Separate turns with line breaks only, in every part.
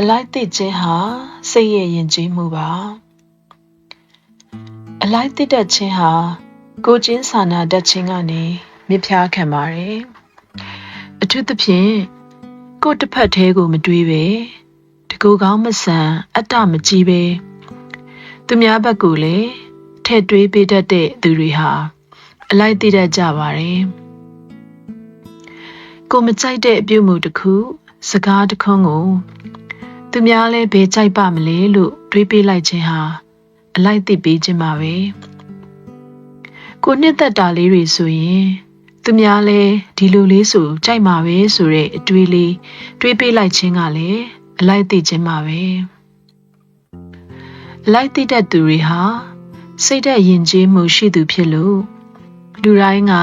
အလိုက်သိခြင်းဟာစိတ်ရဲ့ယဉ်ကျေးမှုပါအလိုက်သိတတ်ခြင်းဟာကိုယ်ချင်းစာနာတတ်ခြင်းကနေမြစ်ဖျားခံပါတယ်အထူးသဖြင့်ကိုယ်တစ်ဖက်သေးကိုမတွေးပဲတကူကောင်းမဆန်အတ္တမကြီးပဲသူများဘက်ကိုလည်းထဲ့တွေးပေးတတ်တဲ့သူတွေဟာအလိုက်သိတတ်ကြပါတယ်ကိုမကြိုက်တဲ့အပြုမှုတစ်ခုစကားတစ်ခွန်းကို သူများလဲဘယ်ကြိုက်ပါမလဲလို့တွေးပေးလိုက်ခြင်းဟာအလိုက်သိပေးခြင်းပါပဲကိုနှစ်သက်တာလေးတွေဆိုရင်သူများလဲဒီလိုလေးဆိုကြိုက်မှာပဲဆိုတဲ့အတွေးလေးတွေးပေးလိုက်ခြင်းကလည်းအလိုက်သိခြင်းပါပဲအလိုက်သိတတ်သူတွေဟာစိတ်သက်ယဉ်ကျေးမှုရှိသူဖြစ်လို့လူတိုင်းက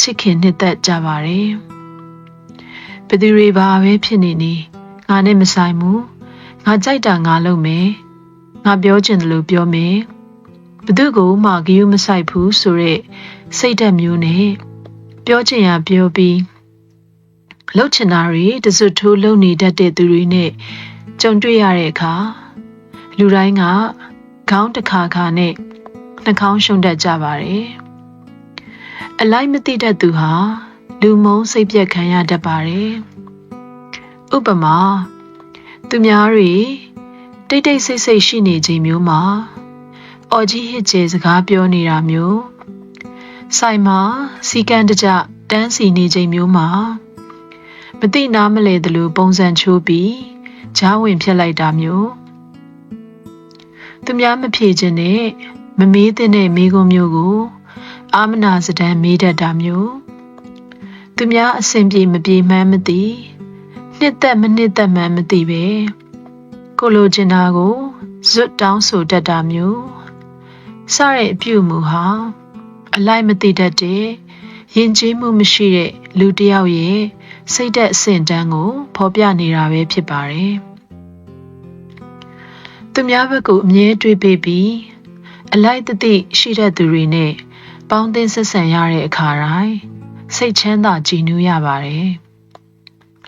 ချစ်ခင်နှစ်သက်ကြပါတယ်ဘယ်သူတွေပါပဲဖြစ်နေနေငါနဲ့မဆိုင်ဘူး ငါကြိုက်တာငါလုပ်မယ်ငါပြောချင်တယ်လို့ပြောမယ်ဘသူကိုမှဂယုမဆိုင်ဘူးဆိုတဲ့စိတ်ဓာတ်မျိုးနဲ့ပြောချင်ရပြောပြီးလှုပ်ချင်တာတွေတစွတ်ထိုးလုံနေတတ်တဲ့သူတွေနဲ့ကြုံတွေ့ရတဲ့အခါလူတိုင်းကခေါင်းတစ်ခါခါနဲ့နှာခေါင်းရှုံတတ်ကြပါတယ်အလိုက်မသိတတ်သူဟာလူမုန်းစိတ်ပြက်ခံရတတ်ပါတယ်ဥပမာ သူများတွေတိတ်တိတ်ဆိတ်ဆိတ်ရှိနေချိန်မျိုးမှာအော်ကြီးဟစ်ကျဲစကားပြောနေတာမျိုးဆိုင်မှာစီကံတကြတန်းစီနေချိန်မျိုးမှာမသိနားမလဲသလိုပုံစံချိုးပြီးဂျားဝင်ဖြစ်လိုက်တာမျိုးသူများမဖြေခြင်းနဲ့မမေးတဲ့မိကုံမျိုးကိုအာမနာစဒံမေးတတ်တာမျိုးသူများအစဉ်ပြေမပြေမှန်းမသိ နှစ်သက်မနှစ်သက်မှန်းမသိပဲကိုလိုချင်တာကိုဇွတ်တောင်းဆိုတတ်တာမျိုးစတဲ့အပြုမှုဟာအလိုက်မသိတတ်တဲ့ယဉ်ကျေးမှုမရှိတဲ့လူတစ်ယောက်ရဲ့စိတ်သက်အဆင့်တန်းကိုဖော်ပြနေတာပဲဖြစ်ပါတယ်သူများဘက်ကိုအမြဲတွေးပေးပြီးအလိုက်တသိရှိတဲ့သူတွေနဲ့ပေါင်းသင်းဆက်ဆံရတဲ့အခါတိုင်းစိတ်ချမ်းသာကြည်နူးရပါတယ်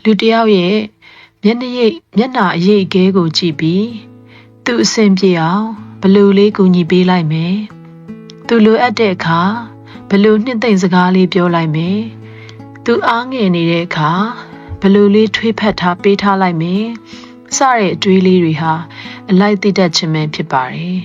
လူတစ်ယောက်ရဲ့မျက်နှာရိပ်မျက်နှာအရိပ်ကဲကိုကြည့်ပြီးသူအဆင်ပြေအောင်ဘလူလေးကူညီပေးလိုက်မယ်သူလိုအပ်တဲ့အခါဘလူနှစ်သိမ့်စကားလေးပြောလိုက်မယ်သူအားငယ်နေတဲ့အခါဘလူလေးထွေးဖက်ထားပေးထားလိုက်မယ်စတဲ့အတွေးလေးတွေဟာအလိုက်သိတတ်ခြင်းပဲဖြစ်ပါတယ်